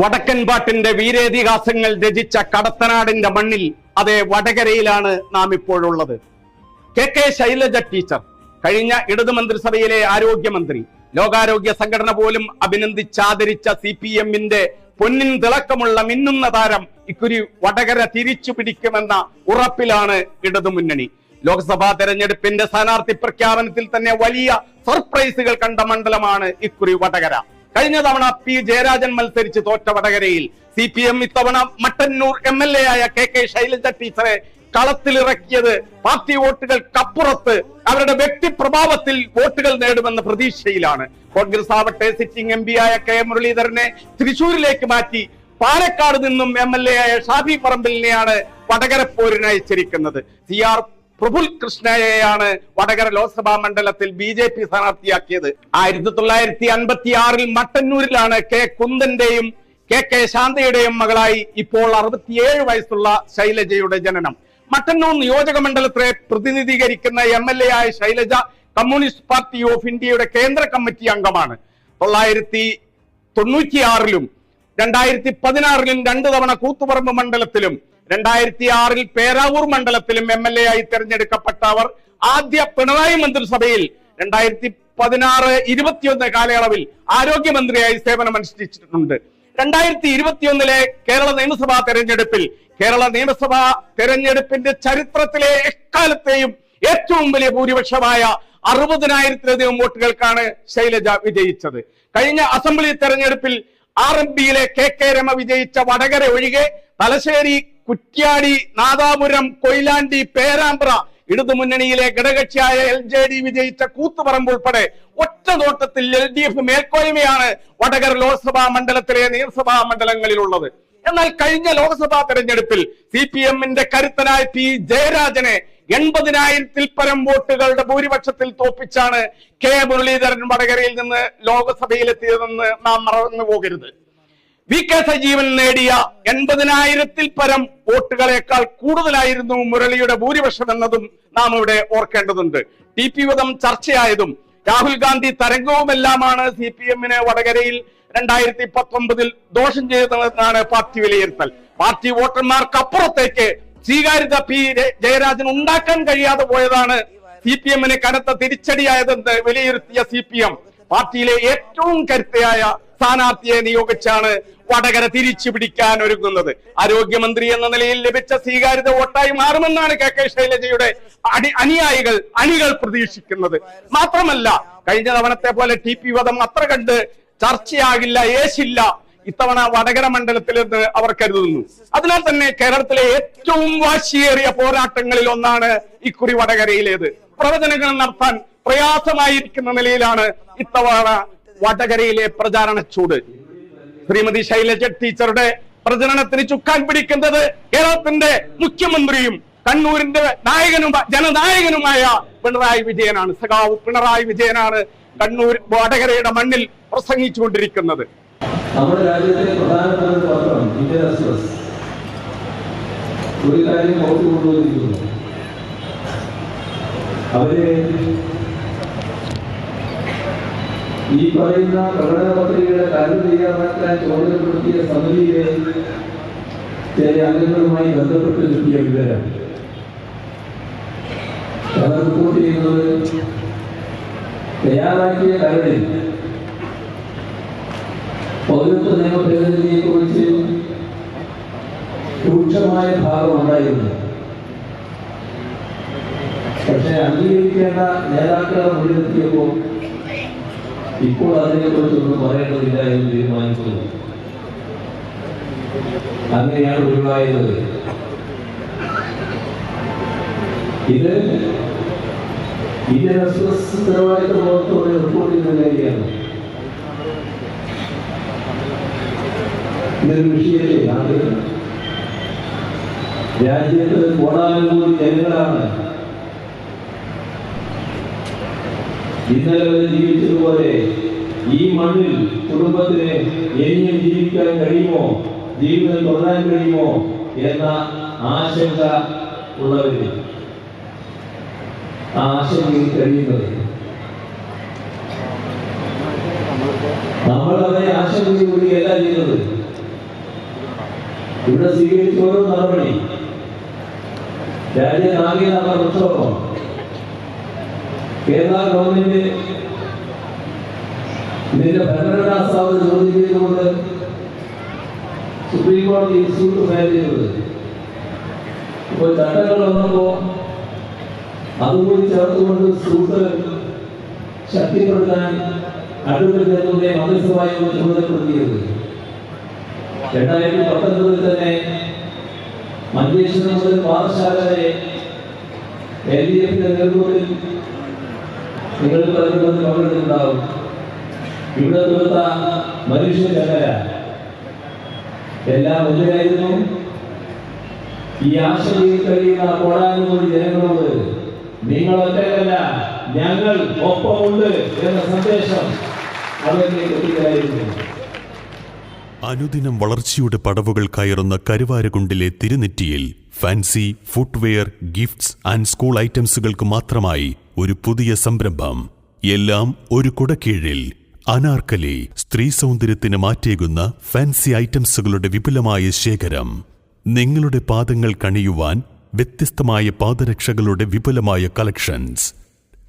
വടക്കൻ പാട്ടിന്റെ വീരേതിഹാസങ്ങൾ രചിച്ച കടത്തനാടിന്റെ മണ്ണിൽ അതേ വടകരയിലാണ് നാം ഇപ്പോഴുള്ളത്. കെ കെ ശൈലജ ടീച്ചർ കഴിഞ്ഞ ഇടതു മന്ത്രിസഭയിലെ ആരോഗ്യമന്ത്രി ലോകാരോഗ്യ സംഘടന പോലും അഭിനന്ദിച്ചാദരിച്ച സി പി എമ്മിന്റെ പൊന്നിൻ തിളക്കമുള്ള മിന്നുന്ന താരം ഇക്കുരി വടകര തിരിച്ചു പിടിക്കുമെന്ന ഉറപ്പിലാണ് ഇടതുമുന്നണി ലോക്സഭാ തെരഞ്ഞെടുപ്പിന്റെ സ്ഥാനാർത്ഥി പ്രഖ്യാപനത്തിൽ തന്നെ വലിയ സർപ്രൈസുകൾ കണ്ട മണ്ഡലമാണ് ഇക്കുറി വടകര. കഴിഞ്ഞ തവണ പി ജയരാജൻ മത്സരിച്ച് തോറ്റ വടകരയിൽ സി പി എം ഇത്തവണ മട്ടന്നൂർ എം എൽ എ ആയ കെ കെ ശൈലജ ടീച്ചറെ കളത്തിലിറക്കിയത് പാർട്ടി വോട്ടുകൾക്കപ്പുറത്ത് അവരുടെ വ്യക്തിപ്രഭാവത്തിൽ വോട്ടുകൾ നേടുമെന്ന പ്രതീക്ഷയിലാണ്. കോൺഗ്രസ് ആവട്ടെ സിറ്റിംഗ് എം പി ആയ കെ മുരളീധരനെ തൃശൂരിലേക്ക് മാറ്റി പാലക്കാട് നിന്നും എം എൽ എ ആയ ഷാഫി പറമ്പിലിനെയാണ് വടകര പോരിന് അയച്ചിരിക്കുന്നത്. സി ആർ പ്രഫുൽ കൃഷ്ണയെയാണ് വടകര ലോക്സഭാ മണ്ഡലത്തിൽ ബി ജെ പി സ്ഥാനാർത്ഥിയാക്കിയത്. ആയിരത്തി തൊള്ളായിരത്തി അൻപത്തി ആറിൽ മട്ടന്നൂരിലാണ് കെ കുന്ദന്റെയും കെ കെ ശാന്തയുടെയും മകളായി ഇപ്പോൾ അറുപത്തിയേഴ് വയസ്സുള്ള ശൈലജയുടെ ജനനം. മട്ടന്നൂർ നിയോജക മണ്ഡലത്തെ പ്രതിനിധീകരിക്കുന്ന എം എൽ എ ആയ ശൈലജ കമ്മ്യൂണിസ്റ്റ് പാർട്ടി ഓഫ് ഇന്ത്യയുടെ കേന്ദ്ര കമ്മിറ്റി അംഗമാണ്. തൊള്ളായിരത്തി തൊണ്ണൂറ്റിയാറിലും രണ്ടായിരത്തി പതിനാറിലും രണ്ടു തവണ കൂത്തുപറമ്പ് മണ്ഡലത്തിലും രണ്ടായിരത്തി ആറിൽ പേരാവൂർ മണ്ഡലത്തിലും എം എൽ എ ആയി തെരഞ്ഞെടുക്കപ്പെട്ട അവർ ആദ്യ പിണറായി മന്ത്രിസഭയിൽ രണ്ടായിരത്തി പതിനാറ് ഇരുപത്തിയൊന്ന് കാലയളവിൽ ആരോഗ്യമന്ത്രിയായി സേവനമനുഷ്ഠിച്ചിട്ടുണ്ട്. രണ്ടായിരത്തി ഇരുപത്തിയൊന്നിലെ കേരള നിയമസഭാ തെരഞ്ഞെടുപ്പിൽ കേരള നിയമസഭാ തെരഞ്ഞെടുപ്പിന്റെ ചരിത്രത്തിലെ എക്കാലത്തെയും ഏറ്റവും വലിയ ഭൂരിപക്ഷമായ അറുപതിനായിരത്തിലധികം വോട്ടുകൾക്കാണ് ശൈലജ വിജയിച്ചത്. കഴിഞ്ഞ അസംബ്ലി തെരഞ്ഞെടുപ്പിൽ ആർ എം പിയിലെ കെ കെ രമ വിജയിച്ച വടകര ഒഴികെ തലശ്ശേരി കുറ്റ്യാടി നാദാപുരം കൊയിലാണ്ടി പേരാമ്പ്ര ഇടതുമുന്നണിയിലെ ഘടകക്ഷിയായ എൽ ജെ ഡി വിജയിച്ച കൂത്തുപറമ്പ് ഉൾപ്പെടെ ഒറ്റ നോട്ടത്തിൽ എൽ ഡി എഫ് മേൽക്കോയ്മയാണ് വടകര ലോക്സഭാ മണ്ഡലത്തിലെ നിയമസഭാ മണ്ഡലങ്ങളിലുള്ളത്. എന്നാൽ കഴിഞ്ഞ ലോക്സഭാ തെരഞ്ഞെടുപ്പിൽ സി പി എമ്മിന്റെ കരുത്തനായ പി ജയരാജനെ എൺപതിനായിരത്തിൽ പരം വോട്ടുകളുടെ ഭൂരിപക്ഷത്തിൽ തോപ്പിച്ചാണ് കെ മുരളീധരൻ വടകരയിൽ നിന്ന് ലോക്സഭയിലെത്തിയതെന്ന് നാം മറന്നു പോകരുത്. വി കെ സജീവൻ നേടിയ എൺപതിനായിരത്തിൽ പരം വോട്ടുകളേക്കാൾ കൂടുതലായിരുന്നു മുരളിയുടെ ഭൂരിപക്ഷം എന്നതും നാം ഇവിടെ ഓർക്കേണ്ടതുണ്ട്. ടി പി വധം ചർച്ചയായതും രാഹുൽ ഗാന്ധി തരംഗവുമെല്ലാമാണ് സി പി എമ്മിന് വടകരയിൽ രണ്ടായിരത്തി പത്തൊമ്പതിൽ ദോഷം ചെയ്തതെന്നാണ് പാർട്ടി വിലയിരുത്തൽ. പാർട്ടി വോട്ടർമാർക്ക് അപ്പുറത്തേക്ക് സ്വീകാര്യത പി ജയരാജൻ ഉണ്ടാക്കാൻ കഴിയാതെ പോയതാണ് സി പി എമ്മിന് കനത്ത തിരിച്ചടിയായതെന്ന് വിലയിരുത്തിയ സി പി എം. പാർട്ടിയിലെ ഏറ്റവും കരുത്തയായ സ്ഥാനാർത്ഥിയെ നിയോഗിച്ചാണ് വടകര തിരിച്ചു പിടിക്കാൻ ഒരുങ്ങുന്നത്. ആരോഗ്യമന്ത്രി എന്ന നിലയിൽ ലഭിച്ച സ്വീകാര്യത വോട്ടായി മാറുമെന്നാണ് കെ കെ ശൈലജയുടെ അടി അനുയായികൾ അണികൾ പ്രതീക്ഷിക്കുന്നത്. മാത്രമല്ല കഴിഞ്ഞ തവണത്തെ പോലെ ടി പി വധം അത്ര കണ്ട് ചർച്ചയാകില്ല ഏശില്ല. ഇത്തവണ വടകര മണ്ഡലത്തിൽ നിന്ന് അവർ കരുതുന്നു. അതിനാൽ തന്നെ കേരളത്തിലെ ഏറ്റവും വാശിയേറിയ പോരാട്ടങ്ങളിൽ ഒന്നാണ് ഇക്കുറി വടകരയിലേത്. പ്രവചനങ്ങൾ നടത്താൻ പ്രയാസമായിരിക്കുന്ന നിലയിലാണ് ഇത്തവണ വടകരയിലെ പ്രചാരണ ചൂട് ശ്രീമതി ശൈലജ ടീച്ചറുടെ പ്രചരണത്തിന് ചുക്കാൻ പിടിക്കുന്നത് കേരളത്തിന്റെ മുഖ്യമന്ത്രിയും കണ്ണൂരിന്റെ നായകനും ജനനായകനുമായ പിണറായി വിജയനാണ്. സഖാവ് പിണറായി വിജയനാണ് കണ്ണൂർ വടകരയുടെ മണ്ണിൽ പ്രസംഗിച്ചുകൊണ്ടിരിക്കുന്നത്. നമ്മുടെ രാജ്യത്തെ പ്രധാനപ്പെട്ട പത്രം ഇന്ത്യൻ എക്സ്പ്രസ് ഒരു കാര്യം അവർ ഈ പറയുന്ന പ്രകടന പത്രികയുടെ കാര്യം തയ്യാറാക്കാൻ ചുമതലപ്പെടുത്തിയ സമിതിയിലെ ചില അംഗങ്ങളുമായി ബന്ധപ്പെട്ട് കിട്ടിയ വിവരം അവർ റിപ്പോർട്ട് ചെയ്യുന്നത് തയ്യാറാക്കിയ കരടിൽ പൗരത്വ നിയമ ഭേദഗതിയെ കുറിച്ച് രൂക്ഷമായ ഭാഗം ഉണ്ടായിരുന്നു പക്ഷെ അംഗീകരിക്കേണ്ട നേതാക്കളെ മുന്നിലെത്തിയപ്പോൾ ഇപ്പോൾ അതിനെക്കുറിച്ചൊന്നും പറയേണ്ടതില്ല എന്ന് തീരുമാനിക്കുന്നു. അങ്ങനെയാണ് ഒഴിവായത്. ഇത് ഇന്ത്യൻ എക്സ്പ്രസ് ഉത്തരവാദിത്തബോധത്തോടെ റിപ്പോർട്ട് ചെയ്യുന്ന കാര്യമാണ്. ഇതൊരു വിഷയമല്ലേ അത് രാജ്യത്ത് കോടാനുകൂടി ജനങ്ങളാണ് ഇന്നലെ ജീവിച്ചതുപോലെ ഈ മണ്ണിൽ കുടുംബത്തിന് ഇനിയും ജീവിക്കാൻ കഴിയുമോ ജീവിതം തുടരാൻ കഴിയുമോ എന്ന ആശങ്ക ഉള്ളവരിൽ ആ ആശങ്കയിൽ കഴിയുന്നത്. നമ്മൾ അവരെ ആശങ്കയോടുകൂടിയല്ല ചെയ്യുന്നത്. ഇവിടെ സ്വീകരിച്ച ഓരോ നടപടി. രാജ്യത്താകെ നടന്ന പ്രക്ഷോഭം കേരള ഗവൺമെന്റ് ഇതിന്റെ ഭരണഘടനാ സ്ഥാപനം ചോദ്യം ചെയ്തുകൊണ്ട് സുപ്രീം കോടതി ഇൻസ്റ്റിറ്റ്യൂട്ട് ഫയൽ ചെയ്തത്. ഇപ്പോൾ ചട്ടങ്ങൾ വന്നപ്പോൾ അതുകൂടി ചേർത്തുകൊണ്ട് സൂട്ട് ശക്തിപ്പെടുത്താൻ അഡ്വക്കേറ്റ് ജനറലിനെ മന്ത്രിസഭയെ ചുമതലപ്പെടുത്തിയത്. രണ്ടായിരത്തി പത്തൊൻപതിൽ തന്നെ മഞ്ചേശ്വരം മുതൽ പാഠശാല വരെ എൽ ഡി എഫിന്റെ നേതൃത്വത്തിൽ നിങ്ങൾ പലരും പങ്കെടുത്തിട്ടുണ്ടാവും ഇവിടെ തീർത്ത മനുഷ്യരല്ല എല്ലാം ഒന്നിനായിരുന്നു ഈ ആശങ്കയിൽ കഴിയുന്ന കോടാനുകൂടി ജനങ്ങളോട് നിങ്ങൾ ഒറ്റയല്ല ഞങ്ങൾ ഒപ്പമുണ്ട് എന്ന സന്ദേശം അവരിലേക്ക് എത്തിക്കായിരുന്നു അനുദിനം വളർച്ചയുടെ പടവുകൾ കയറുന്ന കരുവാരകുണ്ടിലെ തിരുനെറ്റിയിൽ fancy footwear gifts and school ഐറ്റംസുകൾക്ക് മാത്രമായി ഒരു പുതിയ സംരംഭം. എല്ലാം ഒരു കുടക്കീഴിൽ. അനാർക്കലി സ്ത്രീ സൗന്ദര്യത്തിന് മാറ്റേകുന്ന ഫാൻസി ഐറ്റംസുകളുടെ വിപുലമായ ശേഖരം. നിങ്ങളുടെ പാദങ്ങൾ കണിയുവാൻ വ്യത്യസ്തമായ പാദരക്ഷകളുടെ വിപുലമായ കളക്ഷൻസ്.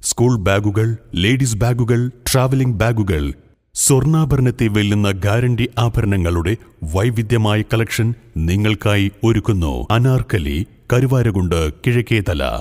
സ്കൂൾ ബാഗുകൾ ലേഡീസ് ബാഗുകൾ ട്രാവലിംഗ് ബാഗുകൾ. സ്വർണാഭരണത്തെ വെല്ലുന്ന ഗ്യാരണ്ടി ആഭരണങ്ങളുടെ വൈവിധ്യമായ കളക്ഷൻ നിങ്ങൾക്കായി ഒരുക്കുന്നു. അനാർക്കലി കരുവാരകുണ്ട് കിഴക്കേതല.